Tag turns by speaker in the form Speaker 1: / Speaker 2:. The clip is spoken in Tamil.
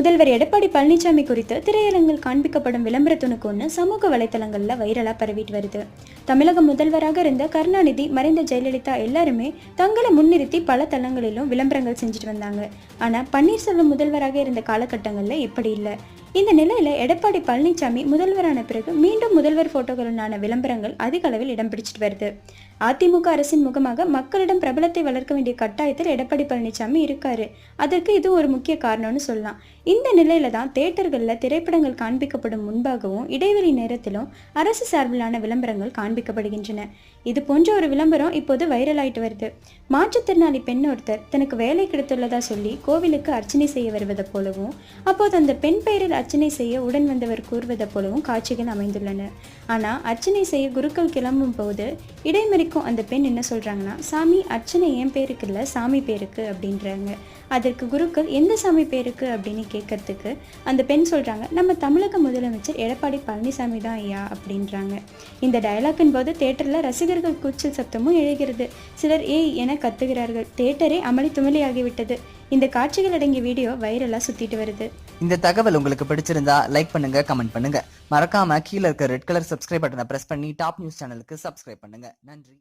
Speaker 1: முதல்வர் எடப்பாடி பழனிசாமி குறித்து திரையரங்கில் காண்பிக்கப்படும் விளம்பர துணுக்கு ஒன்று சமூக வலைத்தளங்களில் வைரலாக பரவிட்டு வருது. தமிழக முதல்வராக இருந்த கருணாநிதி மறைந்த ஜெயலலிதா எல்லாருமே தங்களை முன்னிறுத்தி பல தளங்களிலும் விளம்பரங்கள் செஞ்சுட்டு வந்தாங்க. ஆனால் பன்னீர்செல்வம் முதல்வராக இருந்த காலகட்டங்களில் இப்படி இல்லை. இந்த நிலையில் எடப்பாடி பழனிசாமி முதல்வரான பிறகு மீண்டும் முதல்வர் போட்டோகளுடனான விளம்பரங்கள் அதிக அளவில் இடம் பிடிச்சிட்டு வருது. அதிமுக அரசின் முகமாக மக்களிடம் பிரபலத்தை வளர்க்க வேண்டிய கட்டாயத்தில் எடப்பாடி பழனிசாமி இருக்காரு. அதற்கு இது ஒரு முக்கிய காரணம்னு சொல்லலாம். இந்த நிலையில தான் தேட்டர்களில் திரைப்படங்கள் காண்பிக்கப்படும் முன்பாகவும் இடைவெளி நேரத்திலும் அரசு சார்பிலான விளம்பரங்கள் காண்பிக்கப்படுகின்றன. இது போன்ற ஒரு விளம்பரம் இப்போது வைரல் ஆயிட்டு வருது. மாற்றுத்திறனாளி பெண் ஒருத்தர் தனக்கு வேலை கிடைத்துள்ளதா சொல்லி கோவிலுக்கு அர்ச்சனை செய்ய வருவதை போலவும் அப்போது அந்த பெண் பெயரில் அர்ச்சனை செய்ய உடன் வந்தவர் கூறுவது போலவும் காட்சிகள் அமைந்துள்ளன. ஆனால் அர்ச்சனை செய்ய குருக்கள் கிளம்பும் போது இடைமறிக்கும் அந்த பெண் என்ன சொல்கிறாங்கன்னா சாமி அர்ச்சனை என் பேருக்கு இல்லை சாமி பேருக்கு அப்படின்றாங்க. அதற்கு குருக்கள் எந்த சாமி பேருக்கு? அப்படின்னு கேட்கறதுக்கு அந்த பெண் சொல்கிறாங்க நம்ம தமிழக முதலமைச்சர் எடப்பாடி பழனிசாமி தான் ஐயா அப்படின்றாங்க. இந்த டயலாக்கின் போது தேட்டரில் ரசிகர்கள் கூச்சல் சத்தமும் எழுகிறது. சிலர் ஏய் என கத்துகிறார்கள். தேட்டரே அமளி துமளி ஆகிவிட்டது. இந்த காட்சிகள் அடங்கிய வீடியோ வைரலாக சுத்திட்டு வருது.
Speaker 2: இந்த தகவல் உங்களுக்கு பிடிச்சிருந்தா லைக் பண்ணுங்க கமெண்ட் பண்ணுங்க. மறக்காம கீழ இருக்க ரெட் கலர் சப்ஸ்கிரைப் பட்டனை பிரஸ் பண்ணி டாப் நியூஸ் சேனலுக்கு சப்ஸ்கிரைப் பண்ணுங்க. நன்றி.